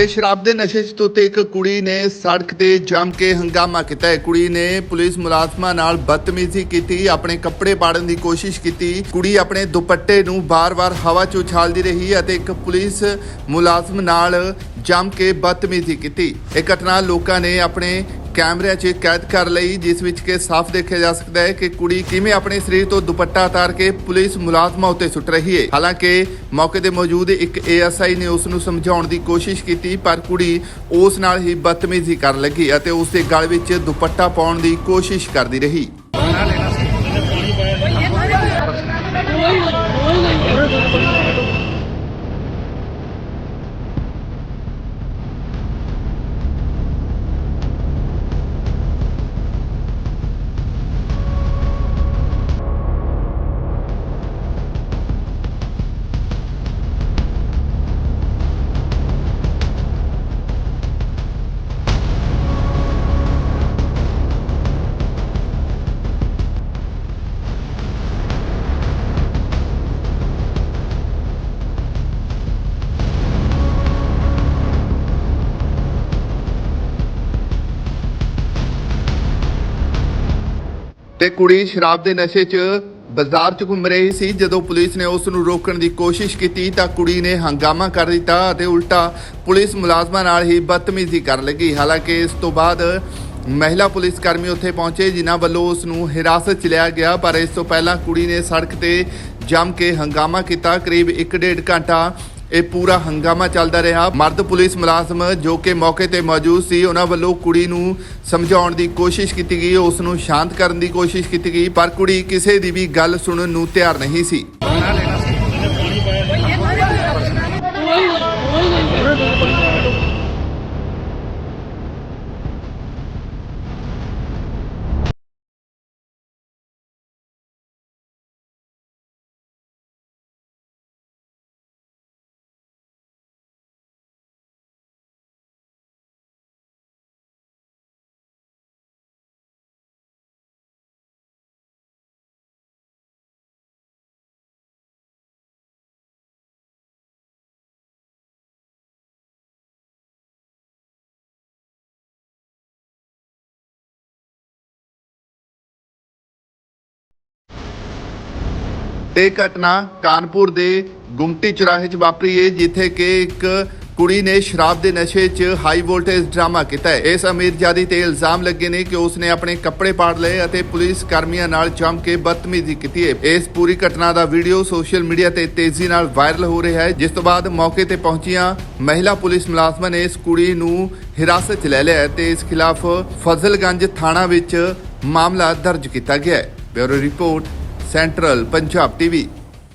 ਤੇ ਸ਼ਰਾਬ ਦੇ ਨਸ਼ੇ 'ਚ ਧੁੱਤ ਇੱਕ ਕੁੜੀ ਨੇ ਸੜਕ ਤੇ ਜੰਮ ਕੇ ਹੰਗਾਮਾ ਕੀਤਾ। ਕੁੜੀ ਨੇ ਪੁਲਿਸ ਮੁਲਾਜ਼ਮਾਂ ਨਾਲ ਬਦਤਮੀਜ਼ੀ ਕੀਤੀ, ਆਪਣੇ ਕੱਪੜੇ ਪਾੜਨ ਦੀ ਕੋਸ਼ਿਸ਼ ਕੀਤੀ। ਕੁੜੀ ਆਪਣੇ ਦੁਪੱਟੇ ਨੂੰ ਬਾਰ-ਬਾਰ ਹਵਾ 'ਚ ਉਛਾਲਦੀ ਰਹੀ ਅਤੇ ਇੱਕ ਪੁਲਿਸ ਮੁਲਾਜ਼ਮ ਨਾਲ ਜੰਮ ਕੇ ਬਦਤਮੀਜ਼ੀ ਕੀਤੀ। ਇਹ ਘਟਨਾ ਲੋਕਾਂ ਨੇ ਆਪਣੇ ਕੈਮਰਿਆਂ 'ਚ ਕੈਦ ਕਰ ਲਈ, ਜਿਸ ਵਿੱਚ ਕਿ ਸਾਫ਼ ਦੇਖਿਆ ਜਾ ਸਕਦਾ ਹੈ ਕਿ ਕੁੜੀ ਕਿਵੇਂ ਆਪਣੇ ਸਰੀਰ ਤੋਂ ਦੁਪੱਟਾ ਉਤਾਰ ਕੇ ਪੁਲਿਸ ਮੁਲਾਜ਼ਮਾਂ ਉੱਤੇ ਸੁੱਟ ਰਹੀ ਹੈ। ਹਾਲਾਂਕਿ ਮੌਕੇ ਤੇ ਮੌਜੂਦ ਇੱਕ ਏਐਸਆਈ ਨੇ ਉਸ ਨੂੰ ਸਮਝਾਉਣ ਦੀ ਕੋਸ਼ਿਸ਼ ਕੀਤੀ, ਪਰ ਕੁੜੀ ਉਸ ਨਾਲ ਹੀ ਬਦਤਮੀਜ਼ੀ ਕਰਨ ਲੱਗੀ ਅਤੇ ਉਸ ਦੇ ਗਲ ਵਿੱਚ ਦੁਪੱਟਾ ਪਾਉਣ ਦੀ ਕੋਸ਼ਿਸ਼ ਕਰਦੀ ਰਹੀ। ਤੇ ਕੁੜੀ ਸ਼ਰਾਬ ਦੇ ਨਸ਼ੇ 'ਚ ਬਾਜ਼ਾਰ 'ਚ ਘੁੰਮ ਰਹੀ ਸੀ। ਜਦੋਂ ਪੁਲਿਸ ਨੇ ਉਸ ਨੂੰ ਰੋਕਣ ਦੀ ਕੋਸ਼ਿਸ਼ ਕੀਤੀ ਤਾਂ ਕੁੜੀ ਨੇ ਹੰਗਾਮਾ ਕਰ ਦਿੱਤਾ ਅਤੇ ਉਲਟਾ ਪੁਲਿਸ ਮੁਲਾਜ਼ਮਾਂ ਨਾਲ ਹੀ ਬਦਤਮੀਜ਼ੀ ਕਰਨ ਲੱਗੀ। ਹਾਲਾਂਕਿ ਇਸ ਤੋਂ ਬਾਅਦ ਮਹਿਲਾ ਪੁਲਿਸ ਕਰਮੀ ਉੱਥੇ ਪਹੁੰਚੇ, ਜਿਨ੍ਹਾਂ ਵੱਲੋਂ ਉਸ ਨੂੰ ਹਿਰਾਸਤ 'ਚ ਲਿਆ ਗਿਆ, ਪਰ ਇਸ ਤੋਂ ਪਹਿਲਾਂ ਕੁੜੀ ਨੇ ਸੜਕ ਤੇ ਜੰਮ ਕੇ ਹੰਗਾਮਾ ਕੀਤਾ। ਕਰੀਬ 1.5 ਘੰਟਾ ਇਹ ਪੂਰਾ ਹੰਗਾਮਾ ਚੱਲਦਾ ਰਿਹਾ। ਮਰਦ ਪੁਲਿਸ ਮੁਲਾਜ਼ਮ ਜੋ ਕਿ ਮੌਕੇ ਤੇ ਮੌਜੂਦ ਸੀ, ਉਹਨਾਂ ਵੱਲੋਂ ਕੁੜੀ ਨੂੰ ਸਮਝਾਉਣ ਦੀ ਕੋਸ਼ਿਸ਼ ਕੀਤੀ ਗਈ, ਉਸ ਨੂੰ ਸ਼ਾਂਤ ਕਰਨ ਦੀ ਕੋਸ਼ਿਸ਼ ਕੀਤੀ ਗਈ, ਪਰ ਕੁੜੀ ਕਿਸੇ ਦੀ ਵੀ ਗੱਲ ਸੁਣਨ ਨੂੰ ਤਿਆਰ ਨਹੀਂ ਸੀ। ਇਹ ਘਟਨਾ ਕਾਨਪੁਰ ਦੇ ਗੁਮਟੀ ਚੁਰਾਹੇ 'ਚ ਵਾਪਰੀ ਹੈ, ਜਿੱਥੇ ਕਿ ਇੱਕ ਕੁੜੀ ਨੇ ਸ਼ਰਾਬ ਦੇ ਨਸ਼ੇ 'ਚ ਹਾਈ ਵੋਲਟੇਜ ਡਰਾਮਾ ਕੀਤਾ ਹੈ। ਇਸ ਅਮੀਰਜ਼ਾਦੀ ਤੇ ਇਲਜ਼ਾਮ ਲੱਗੇ ਨੇ ਕਿ ਉਸ ਨੇ ਆਪਣੇ ਕੱਪੜੇ ਪਾੜ ਲਏ ਅਤੇ ਪੁਲਿਸ ਕਰਮੀਆਂ ਨਾਲ ਜੰਮ ਕੇ ਬਦਤਮੀਜ਼ੀ ਕੀਤੀ ਹੈ। ਇਸ ਪੂਰੀ ਘਟਨਾ ਦਾ ਵੀਡੀਓ ਸੋਸ਼ਲ ਮੀਡੀਆ ਤੇ ਤੇਜ਼ੀ ਨਾਲ ਵਾਇਰਲ ਹੋ ਰਿਹਾ ਹੈ, ਜਿਸ ਤੋਂ ਬਾਅਦ ਮੌਕੇ ਤੇ ਪਹੁੰਚੀਆਂ ਮਹਿਲਾ ਪੁਲਿਸ ਮੁਲਾਜ਼ਮਾਂ ਨੇ ਇਸ ਕੁੜੀ ਨੂੰ ਹਿਰਾਸਤ 'ਚ ਲੈ ਲਿਆ ਹੈ ਤੇ ਇਸ ਖਿਲਾਫ ਫਜ਼ਲਗੰਜ ਥਾਣਾ ਵਿੱਚ ਮਾਮਲਾ ਦਰਜ ਕੀਤਾ ਗਿਆ ਹੈ। Bureau report central Punjab TV